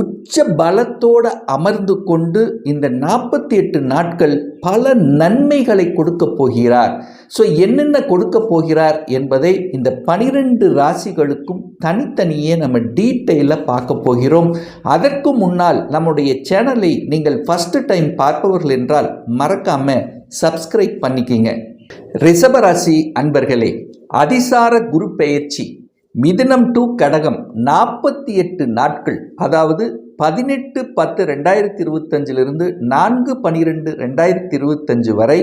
உச்ச பலத்தோடு அமர்ந்து கொண்டு இந்த நாற்பத்தி எட்டு நாட்கள் பல நன்மைகளை கொடுக்க போகிறார். ஸோ என்னென்ன கொடுக்க போகிறார் என்பதை இந்த பனிரெண்டு ராசிகளுக்கும் தனித்தனியே நம்ம டீட்டெயிலாக பார்க்க போகிறோம். அதற்கு முன்னால் நம்முடைய சேனலை நீங்கள் ஃபஸ்ட்டு டைம் பார்ப்பவர்கள் என்றால் மறக்காம சப்ஸ்கிரைப் பண்ணிக்கிங்க. ரிஷபராசி அன்பர்களே அதிசார குரு பெயர்ச்சி. மிதுனம் டு கடகம் நாற்பத்தி எட்டு நாட்கள் அதாவது பதினெட்டு பத்து ரெண்டாயிரத்தி இருபத்தஞ்சிலிருந்து நான்கு பனிரெண்டு ரெண்டாயிரத்தி இருபத்தஞ்சு வரை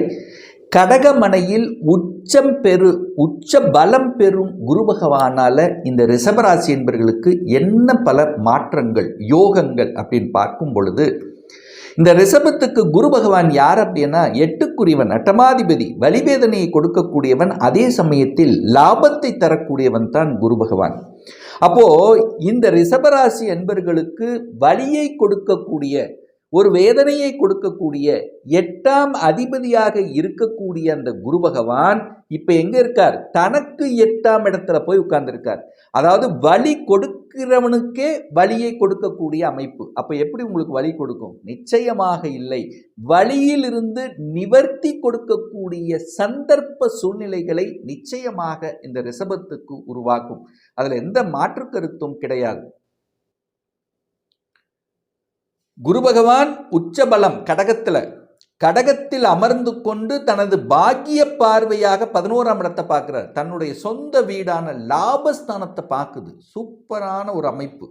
கடகமனையில் உச்சம் பெரு உச்ச பலம் பெறும் குரு பகவானால் இந்த ரிஷபராசி என்பர்களுக்கு என்ன பல மாற்றங்கள் யோகங்கள் அப்படின்னு பார்க்கும் பொழுது இந்த ரிஷபத்துக்கு குரு பகவான் யார் அப்படின்னா எட்டுக்குரியவன் அட்டமாதிபதி வலிவேதனையை கொடுக்கக்கூடியவன் அதே சமயத்தில் லாபத்தை தரக்கூடியவன் தான் குரு பகவான். அப்போ இந்த ரிஷபராசி என்பர்களுக்கு வலியை கொடுக்கக்கூடிய ஒரு வேதனையை கொடுக்கக்கூடிய எட்டாம் அதிபதியாக இருக்கக்கூடிய அந்த குரு பகவான் இப்போ எங்கே இருக்கார்? தனக்கு எட்டாம் இடத்துல போய் உட்கார்ந்துருக்கார். அதாவது வலி இருக்கிறவனுக்கே வழியை கொடுக்கக்கூடிய அமைப்பு. அப்போ எப்படி உங்களுக்கு வழி கொடுக்கும்? நிச்சயமாக இல்லை. வழியிலிருந்து நிவர்த்தி கொடுக்கக்கூடிய சந்தர்ப்ப சூழ்நிலைகளை நிச்சயமாக இந்த ரிசபத்துக்கு உருவாக்கும். அதில் எந்த மாற்று கருத்தும் கிடையாது. குரு பகவான் உச்சபலம் கடகத்தில் கடகத்தில் அமர்ந்து கொண்டு தனது பாக்கிய பார்வையாக பதினோராம் இடத்தை பார்க்குறார். தன்னுடைய சொந்த வீடான லாபஸ்தானத்தை பார்க்குது. சூப்பரான ஒரு அமைப்பு.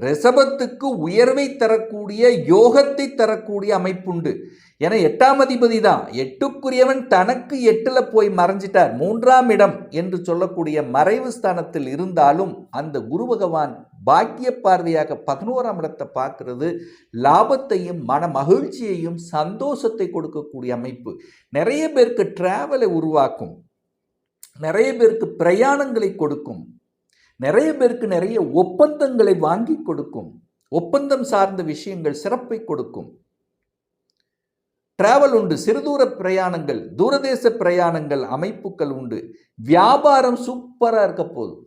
ரிஷபத்துக்கு உயர்வை தரக்கூடிய யோகத்தை தரக்கூடிய அமைப்புண்டு. ஏன்னா எட்டாம் அதிபதி தான் எட்டுக்குரியவன் தனக்கு எட்டில் போய் மறைஞ்சிட்டார். மூன்றாம் இடம் என்று சொல்லக்கூடிய மறைவு ஸ்தானத்தில் இருந்தாலும் அந்த குரு பகவான் பாக்கிய பார்வையாக பதினோராம் இடத்தை பார்க்கறது. லாபத்தையும் மன மகிழ்ச்சியையும் சந்தோஷத்தை கொடுக்கக்கூடிய அமைப்பு. நிறைய பேருக்கு டிராவலை உருவாக்கும். நிறைய பேருக்கு பிரயாணங்களை கொடுக்கும். நிறைய பேருக்கு நிறைய ஒப்பந்தங்களை வாங்கி கொடுக்கும். ஒப்பந்தம் சார்ந்த விஷயங்கள் சிறப்பை கொடுக்கும். டிராவல் உண்டு சிறுதூர பிரயாணங்கள் தூரதேச பிரயாணங்கள் அமைப்புகள் உண்டு. வியாபாரம் சூப்பராக இருக்க போதும்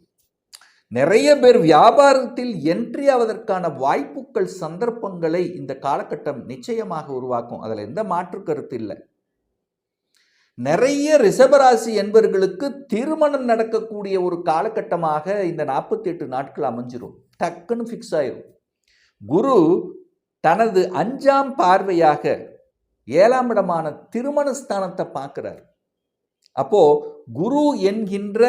நிறைய பேர் வியாபாரத்தில் என்ட்ரி ஆவதற்கான வாய்ப்புகள் சந்தர்ப்பங்களை இந்த காலகட்டம் நிச்சயமாக உருவாக்கும். அதில் எந்த மாற்று கருத்து இல்லை. நிறைய ரிஷபராசி என்பவர்களுக்கு திருமணம் நடக்கக்கூடிய ஒரு காலகட்டமாக இந்த நாற்பத்தி எட்டு நாட்கள் அமைஞ்சிரும். டக்குன்னு ஃபிக்ஸ் ஆயிரும். குரு தனது அஞ்சாம் பார்வையாக ஏழாம் இடமான திருமண ஸ்தானத்தை பார்க்கிறார். அப்போ குரு என்கின்ற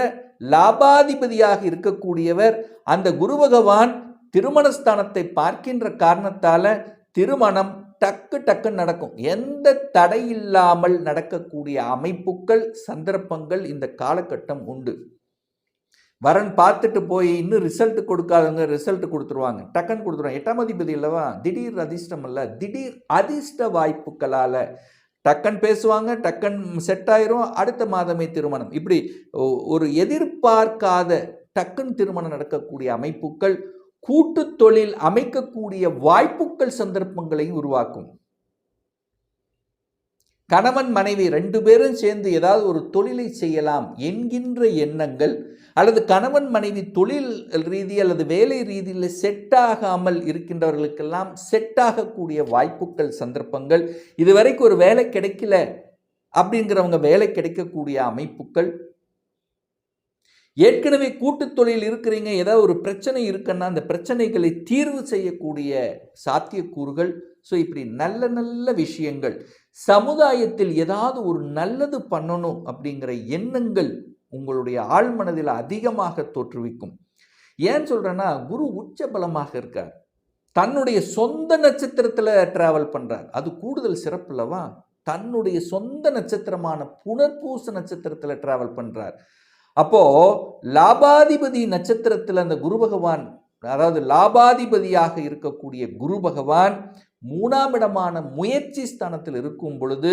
லாபாதிபதியாக இருக்கக்கூடியவர் அந்த குரு பகவான் திருமணஸ்தானத்தை பார்க்கின்ற காரணத்தால திருமணம் டக்கு டக்கு நடக்கும். எந்த தடை இல்லாமல் நடக்கக்கூடிய அமைப்புகள் சந்தர்ப்பங்கள் இந்த காலகட்டம் உண்டு. வரன் பார்த்துட்டு போய் இன்னும் ரிசல்ட் கொடுக்காதவங்க ரிசல்ட் கொடுத்துருவாங்க. டக்குன்னு கொடுத்துருவாங்க. எட்டாம் அதிபதி இல்லவா திடீர் அதிர்ஷ்டம் அல்ல. திடீர் அதிர்ஷ்ட வாய்ப்புகளால் டக்கன் பேசுவாங்க டக்கன் செட் ஆயிரும். அடுத்த மாதமே திருமணம். இப்படி ஒரு எதிர்பார்க்காத டக்குன் திருமணம் நடக்கக்கூடிய அமைப்புகள் கூட்டு தொழில் அமைக்கக்கூடிய வாய்ப்புகள் சந்தர்ப்பங்களையும் உருவாக்கும். கணவன் மனைவி ரெண்டு பேரும் சேர்ந்து ஏதாவது ஒரு தொழிலை செய்யலாம் என்கின்ற எண்ணங்கள் அல்லது கணவன் மனைவி தொழில் ரீதி அல்லது வேலை ரீதியில் செட் ஆகாமல் இருக்கின்றவர்களுக்கெல்லாம் செட் ஆகக்கூடிய வாய்ப்புகள் சந்தர்ப்பங்கள். இதுவரைக்கும் ஒரு வேலை கிடைக்கல அப்படிங்கிறவங்க வேலை கிடைக்கக்கூடிய அமைப்புகள் ஏற்கனவே கூட்டுத் தொழில் இருக்கிறீங்க ஏதாவது ஒரு பிரச்சனை இருக்குன்னா அந்த பிரச்சனைகளை தீர்வு செய்யக்கூடிய சாத்தியக்கூறுகள். ஸோ இப்படி நல்ல நல்ல விஷயங்கள். சமுதாயத்தில் ஏதாவது ஒரு நல்லது பண்ணணும் அப்படிங்கிற எண்ணங்கள் உங்களுடைய ஆழ்மனதில் அதிகமாக தோற்றுவிக்கும். ஏன் சொல்கிறேன்னா குரு உச்ச பலமாக இருக்கார். தன்னுடைய சொந்த நட்சத்திரத்தில் டிராவல் பண்ணுறார் அது கூடுதல் சிறப்பு இல்லவா தன்னுடைய சொந்த நட்சத்திரமான புனர்பூச நட்சத்திரத்தில் டிராவல் பண்ணுறார் அப்போது லாபாதிபதி நட்சத்திரத்தில் அந்த குரு பகவான் அதாவது லாபாதிபதியாக இருக்கக்கூடிய குரு பகவான் மூணாம் இடமான முயற்சி ஸ்தானத்தில் இருக்கும் பொழுது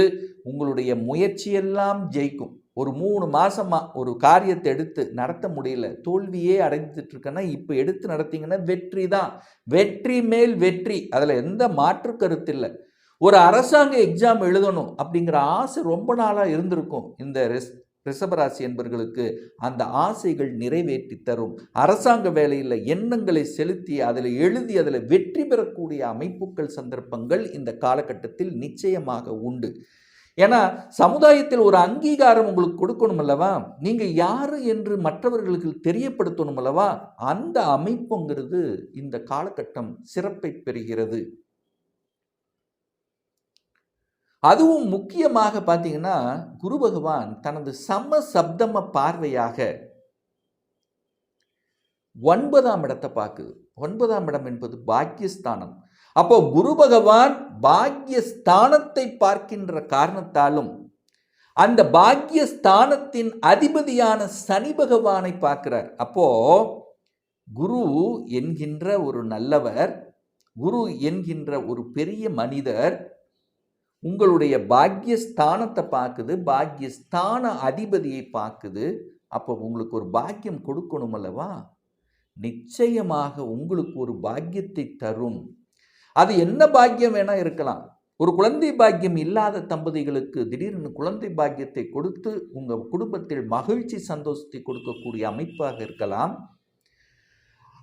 உங்களுடைய முயற்சியெல்லாம் ஜெயிக்கும். ஒரு மூணு மாசமா ஒரு காரியத்தை எடுத்து நடத்த முடியல தோல்வியே அடைஞ்சிட்டு இருக்கேன்னா இப்போ எடுத்து நடத்தீங்கன்னா வெற்றி தான். வெற்றி மேல் வெற்றி. அதில் எந்த மாற்று கருத்து இல்லை. ஒரு அரசாங்க எக்ஸாம் எழுதணும் அப்படிங்கிற ஆசை ரொம்ப நாளாக இருந்திருக்கும். இந்த ரிஸ் ரிஷபராசி என்பர்களுக்கு அந்த ஆசைகள் நிறைவேற்றி தரும். அரசாங்க வேலையில் எண்ணங்களை செலுத்தி அதில் எழுதி அதில் வெற்றி பெறக்கூடிய அமைப்புகள் சந்தர்ப்பங்கள் இந்த காலகட்டத்தில் நிச்சயமாக உண்டு. ஏன்னா சமுதாயத்தில் ஒரு அங்கீகாரம் உங்களுக்கு கொடுக்கணும் அல்லவா? நீங்கள் யார் என்று மற்றவர்களுக்கு தெரியப்படுத்தணும் அல்லவா? அந்த அமைப்புங்கிறது இந்த காலகட்டம் சிறப்பை பெறுகிறது. அதுவும் முக்கியமாக பார்த்தீங்கன்னா குரு பகவான் தனது சம சப்தம பார்வையாக ஒன்பதாம் இடத்தை பார்க்குது. ஒன்பதாம் இடம் என்பது பாக்கியஸ்தானம். அப்போ குரு பகவான் பாக்கியஸ்தானத்தை பார்க்கின்ற காரணத்தாலும் அந்த பாக்கியஸ்தானத்தின் அதிபதியான சனி பகவானை பார்க்கிறார். அப்போ குரு என்கின்ற ஒரு நல்லவர் குரு என்கின்ற ஒரு பெரிய மனிதர் உங்களுடைய பாக்கியஸ்தானத்தை பார்க்குது பாக்கியஸ்தான அதிபதியை பார்க்குது. அப்போ உங்களுக்கு ஒரு பாக்கியம் கொடுக்கணும் அல்லவா? நிச்சயமாக உங்களுக்கு ஒரு பாக்கியத்தை தரும். அது என்ன பாக்கியம் வேணால் இருக்கலாம். ஒரு குழந்தை பாக்கியம் இல்லாத தம்பதிகளுக்கு திடீர்னு குழந்தை பாக்கியத்தை கொடுத்து உங்கள் குடும்பத்தில் மகிழ்ச்சி சந்தோஷத்தை கொடுக்கக்கூடிய அமைப்பாக இருக்கலாம்.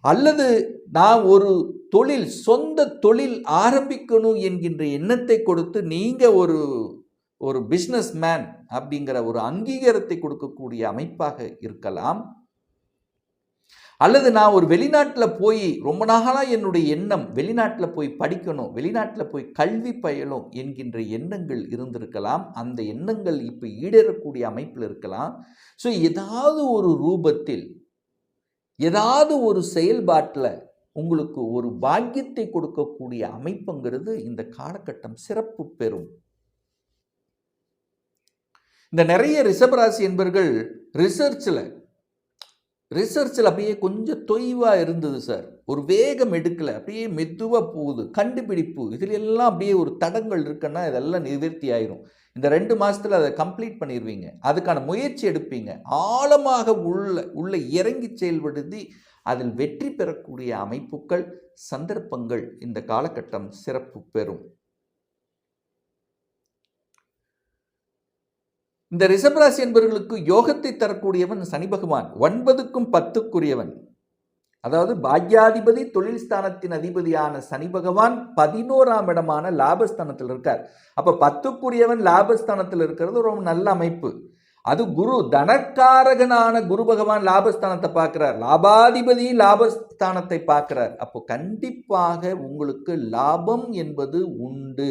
அல்லது நான் ஒரு தொழில் சொந்த தொழில் ஆரம்பிக்கணும் என்கின்ற எண்ணத்தை கொடுத்து நீங்கள் ஒரு ஒரு பிஸ்னஸ் மேன் அப்படிங்கிற ஒரு அங்கீகாரத்தை கொடுக்கக்கூடிய அமைப்பாக இருக்கலாம். அல்லது நான் ஒரு வெளிநாட்டில் போய் ரொம்ப நாளாக என்னுடைய எண்ணம் வெளிநாட்டில் போய் படிக்கணும் வெளிநாட்டில் போய் கல்வி பயிலும் என்கின்ற எண்ணங்கள் இருந்திருக்கலாம். அந்த எண்ணங்கள் இப்போ ஈடேறக்கூடிய அமைப்பில் இருக்கலாம். ஸோ ஏதாவது ஒரு ரூபத்தில் ஏதாவது ஒரு செயல்பாட்டில் உங்களுக்கு ஒரு பாக்கியத்தை கொடுக்கக்கூடிய அமைப்புங்கிறது இந்த காலகட்டம் சிறப்பு பெறும். இந்த நிறைய ரிஷபராசி என்பர்கள் ரிசர்ச்சில் ரிசர்ச்சில் அப்படியே கொஞ்சம் தொய்வாக இருந்தது சார். ஒரு வேகம் எடுக்கலை அப்படியே மெதுவாக போகுது கண்டுபிடிப்பு. இதில் எல்லாம் அப்படியே ஒரு தடங்கள் இருக்குன்னா இதெல்லாம் நிவர்த்தி ஆயிரும். இந்த ரெண்டு மாதத்தில் அதை கம்ப்ளீட் பண்ணிடுவீங்க அதுக்கான முயற்சி எடுப்பீங்க. ஆழமாக உள்ள உள்ள இறங்கி செயல்படுத்தி அதில் வெற்றி பெறக்கூடிய அமைப்புகள் சந்தர்ப்பங்கள் இந்த காலகட்டம் சிறப்பு பெறும். இந்த ரிஷபராசி என்பவர்களுக்கு யோகத்தை தரக்கூடியவன் சனி பகவான். ஒன்பதுக்கும் பத்துக்குரியவன். அதாவது பாக்யாதிபதி தொழில் ஸ்தானத்தின் அதிபதியான சனி பகவான் பதினோராம் இடமான லாபஸ்தானத்தில் இருக்கார். அப்ப பத்துக்குரியவன் லாபஸ்தானத்தில் இருக்கிறது ரொம்ப நல்ல அமைப்பு. அது குரு தனக்காரகனான குரு பகவான் லாபஸ்தானத்தை பார்க்கிறார். லாபாதிபதி லாபஸ்தானத்தை பார்க்கிறார். அப்போ கண்டிப்பாக உங்களுக்கு லாபம் என்பது உண்டு.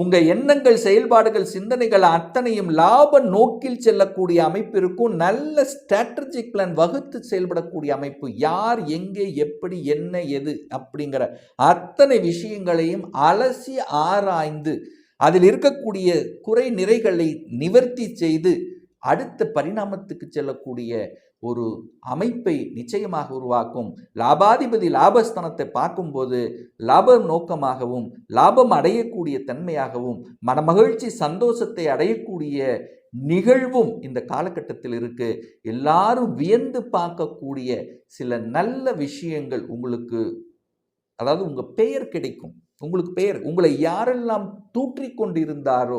உங்க எண்ணங்கள் செயல்பாடுகள் சிந்தனைகள் அத்தனையும் லாப நோக்கில் செல்லக்கூடிய அமைப்பு இருக்கும். நல்ல ஸ்ட்ராட்டஜிக் பிளான் வகுத்து செயல்படக்கூடிய அமைப்பு. யார் எங்கே எப்படி என்ன எது அப்படிங்கிற அத்தனை விஷயங்களையும் அலசி ஆராய்ந்து அதில் இருக்கக்கூடிய குறை நிறைகளை நிவர்த்தி செய்து அடுத்த பரிணாமத்துக்கு செல்லக்கூடிய ஒரு அமைப்பை நிச்சயமாக உருவாக்கும். லாபாதிபதி லாபஸ்தானத்தை பார்க்கும்போது லாப நோக்கமாகவும் லாபம் அடையக்கூடிய தன்மையாகவும் மனமகிழ்ச்சி சந்தோஷத்தை அடையக்கூடிய நிகழ்வும் இந்த காலகட்டத்தில் இருக்கு. எல்லாரும் வியந்து பார்க்கக்கூடிய சில நல்ல விஷயங்கள் உங்களுக்கு அதாவது உங்கள் பெயர் கிடைக்கும். உங்களுக்கு பெயர் உங்களை யாரெல்லாம் தூற்றி கொண்டிருந்தாரோ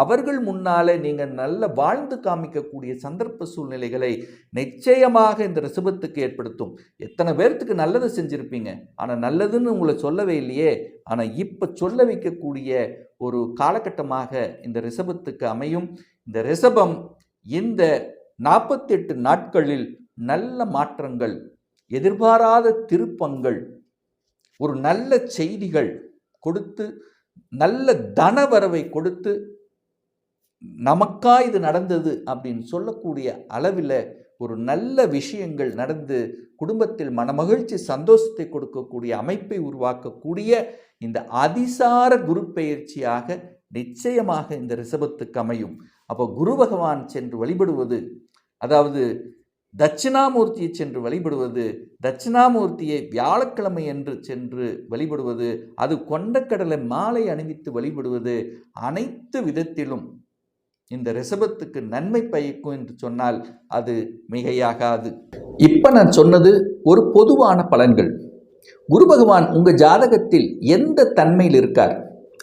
அவர்கள் முன்னாலே நீங்கள் நல்ல வாழ்ந்து காமிக்கக்கூடிய சந்தர்ப்ப சூழ்நிலைகளை நிச்சயமாக இந்த ரிசபத்துக்கு ஏற்படுத்தும். எத்தனை பேர்த்துக்கு நல்லது செஞ்சுருப்பீங்க? ஆனால் நல்லதுன்னு உங்களை சொல்லவே இல்லையே. ஆனால் இப்போ சொல்ல வைக்கக்கூடிய ஒரு காலகட்டமாக இந்த ரிசபத்துக்கு அமையும். இந்த ரிசபம் இந்த நாற்பத்தெட்டு நாட்களில் நல்ல மாற்றங்கள் எதிர்பாராத திருப்பங்கள் ஒரு நல்ல செய்திகள் கொடுத்து நல்ல தனவரவை கொடுத்து நமக்கா இது நடந்தது அப்படின்னு சொல்லக்கூடிய அளவில் ஒரு நல்ல விஷயங்கள் நடந்து குடும்பத்தில் மனமகிழ்ச்சி சந்தோஷத்தை கொடுக்கக்கூடிய அமைப்பை உருவாக்கக்கூடிய இந்த அதிசார குரு பெயர்ச்சியாக நிச்சயமாக இந்த ரிஷபத்துக்கு அமையும். அப்போ குரு பகவான் சென்று வழிபடுவது அதாவது தட்சிணாமூர்த்தியை சென்று வழிபடுவது தட்சிணாமூர்த்தியை வியாழக்கிழமை என்று சென்று வழிபடுவது அது கொண்டக்கடலை மாலை அணிவித்து வழிபடுவது அனைத்து விதத்திலும் இந்த ரிசபத்துக்கு நன்மை பயக்கும் என்று சொன்னால் அது மிகையாகாது. இப்போ நான் சொன்னது ஒரு பொதுவான பலன்கள். குரு பகவான் உங்கள் ஜாதகத்தில் எந்த தன்மையில் இருக்கார்?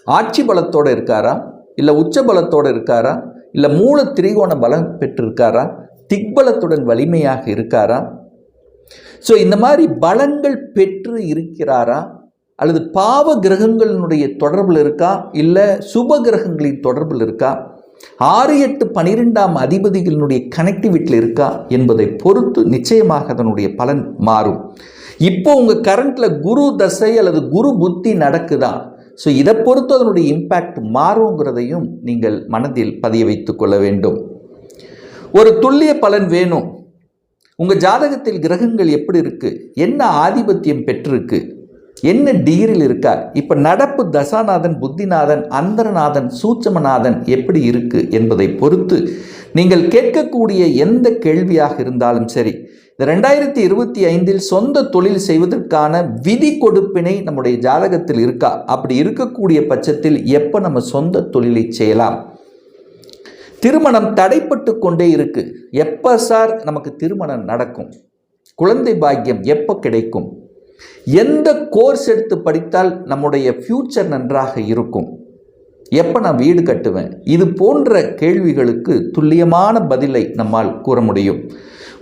ஆட்சி பலத்தோடு இருக்காரா? இல்லை உச்ச பலத்தோடு இருக்காரா? இல்லை மூல திரிகோண பலம் பெற்றிருக்காரா? திக்பலத்துடன் வலிமையாக இருக்காரா ஸோ இந்த மாதிரி பலங்கள் பெற்று இருக்கிறாரா? அல்லது பாவ கிரகங்களினுடைய தொடர்பில் இருக்கா? இல்லை சுப கிரகங்களின் தொடர்பில் இருக்கா? ஆறு எட்டு பனிரெண்டாம் அதிபதிகளினுடைய கனெக்டிவிட்டியில் இருக்கா? என்பதை பொறுத்து நிச்சயமாக அதனுடைய பலன் மாறும். இப்போ உங்கள் கரண்ட்டில் குரு தசை அல்லது குரு புத்தி நடக்குதா? ஸோ இதை பொறுத்து அதனுடைய இம்பேக்ட் மாறுங்கிறதையும் நீங்கள் மனதில் பதிய வைத்துக் கொள்ள வேண்டும். ஒரு துல்லிய பலன் வேணும். உங்கள் ஜாதகத்தில் கிரகங்கள் எப்படி இருக்குது என்ன ஆதிபத்தியம் பெற்றிருக்கு? என்ன டிகிரியில் இருக்கார் இப்போ நடப்பு தசாநாதன் புத்திநாதன் அந்தரநாதன் சூட்சமநாதன் எப்படி இருக்குது என்பதை பொறுத்து நீங்கள் கேட்கக்கூடிய எந்த கேள்வியாக இருந்தாலும் சரி இந்த ரெண்டாயிரத்தி இருபத்தி ஐந்தில் சொந்த தொழில் செய்வதற்கான விதி கொடுப்பினை நம்முடைய ஜாதகத்தில் இருக்கா? அப்படி இருக்கக்கூடிய பட்சத்தில் எப்போ நம்ம சொந்த தொழிலை செய்யலாம்? திருமணம் தடைப்பட்டு கொண்டே இருக்கு. எப்போ சார் நமக்கு திருமணம் நடக்கும்? குழந்தை பாக்கியம் எப்போ கிடைக்கும்? எந்த கோர்ஸ் எடுத்து படித்தால் நம்முடைய ஃப்யூச்சர் நன்றாக இருக்கும்? எப்போ நான் வீடு கட்டுவேன்? இது போன்ற கேள்விகளுக்கு துல்லியமான பதிலை நம்மால் கூற முடியும்.